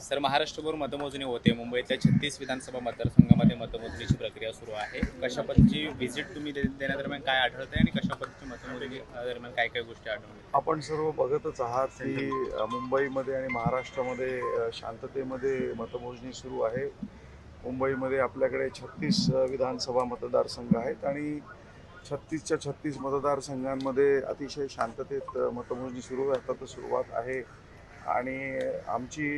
Sir महाराष्ट्रभर मतमोजणी होते. मुंबईतल्या छत्तीस विधानसभा मतदारसंघामध्ये मतमोजणीची प्रक्रिया सुरू आहे. कशा पद्धतीची व्हिजिट तुम्ही देण्यादरम्यान काय आढळते आणि कशा पद्धतीची मतमोजणी दरम्यान काय काय गोष्टी आढळल्या आपण सर्व बघतच आहात की मुंबईमध्ये आणि महाराष्ट्रामध्ये शांततेमध्ये मतमोजणी सुरू आहे. मुंबईमध्ये आपल्याकडे छत्तीस विधानसभा मतदारसंघ आहेत आणि छत्तीसच्या छत्तीस मतदारसंघांमध्ये अतिशय शांततेत मतमोजणी सुरू आहे आता तर सुरुवात आहे. आणि आमची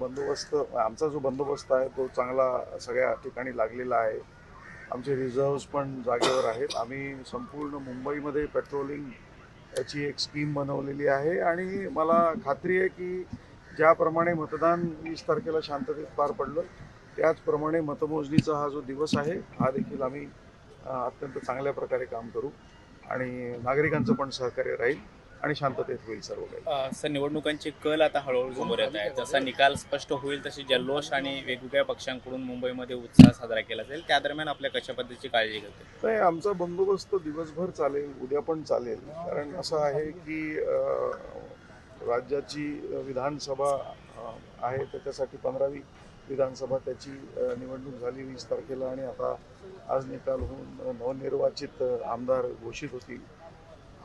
बंदोबस्त आमचा जो बंदोबस्त आहे तो चांगला सगळ्या ठिकाणी लागलेला आहे. आमचे रिझर्व्स पण जागेवर आहेत. आम्ही संपूर्ण मुंबईमध्ये पेट्रोलिंग याची एक स्कीम बनवलेली आहे. आणि मला खात्री आहे की ज्याप्रमाणे मतदान वीस तारखेला शांततेत पार पडलं त्याचप्रमाणे मतमोजणीचा हा जो दिवस आहे हा देखील आम्ही अत्यंत चांगल्या प्रकारे काम करू. आणि नागरिकांचं पण सहकार्य राहील. आणि शांततेत होईल सर्व काही. सर निवडणुकांचे कल आता हळूहळू समोर येत आहे जसा निकाल स्पष्ट होईल तशी जल्लोष आणि वेगवेगळ्या पक्षांकडून मुंबईमध्ये उत्साह साजरा केला जाईल. त्या दरम्यान आपल्या कशा पद्धतीची काळजी घेते नाही आमचा बंदोबस्त दिवसभर चालेल उद्या पण चालेल. कारण असं आहे की राज्याची विधानसभा आहे त्याच्यासाठी पंधरावी विधानसभा त्याची निवडणूक झाली वीस तारखेला आणि आता आज निकाल होऊन नवनिर्वाचित आमदार घोषित होतील.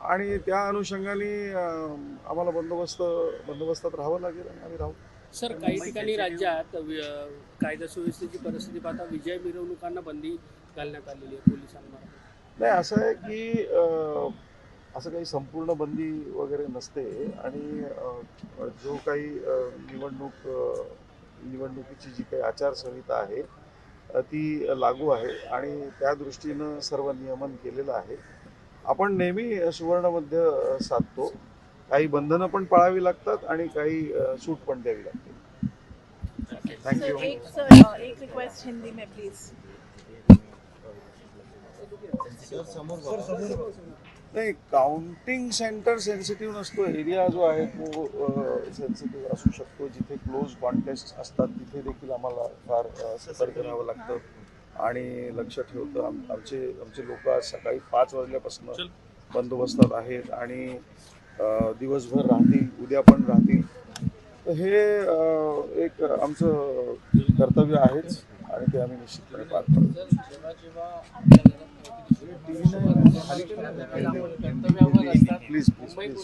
आणि त्या अनुषंगाने आम्हाला बंदोबस्त बंदोबस्तात राहावं लागेल आणि आम्ही राहू. सर काही ठिकाणी राज्यात कायदा सुव्यवस्थेची परिस्थिती पाहता विजय मिरवणुकांना बंदी घालण्यात आलेली आहे पोलिसांमार्फत नाही असं आहे की असं काही संपूर्ण बंदी वगैरे नसते आणि जो काही निवडणूक निवडणुकीची जी काही आचारसंहिता आहे ती लागू आहे आणि त्या दृष्टीनं सर्व नियमन केलेलं आहे. आपण नेहमी सुवर्णमध्य साधतो. काही बंधनं पण पाळावी लागतात आणि काही सूट पण द्यावी लागते थँक्यू एक रिक्वेस्ट हिंदी में प्लीज नाही काउंटिंग सेंटर सेन्सिटिव्ह नसतो. एरिया जो आहे तो सेन्सिटिव्ह असू शकतो. जिथे क्लोज कॉन्टेस्ट असतात तिथे देखील आम्हाला फार सतर्क राहावं लागतं. आणि लक्ष ठेवतं. आम- आमचे आमचे लोक आज सकाळी पाच वाजल्यापासून बंदोबस्तात आहेत आणि दिवसभर राहतील उद्या पण राहतील. तर हे एक आमचं कर्तव्य आहेच आणि ते आम्ही निश्चितपणे पार पडतो प्लीज प्लीज प्लीज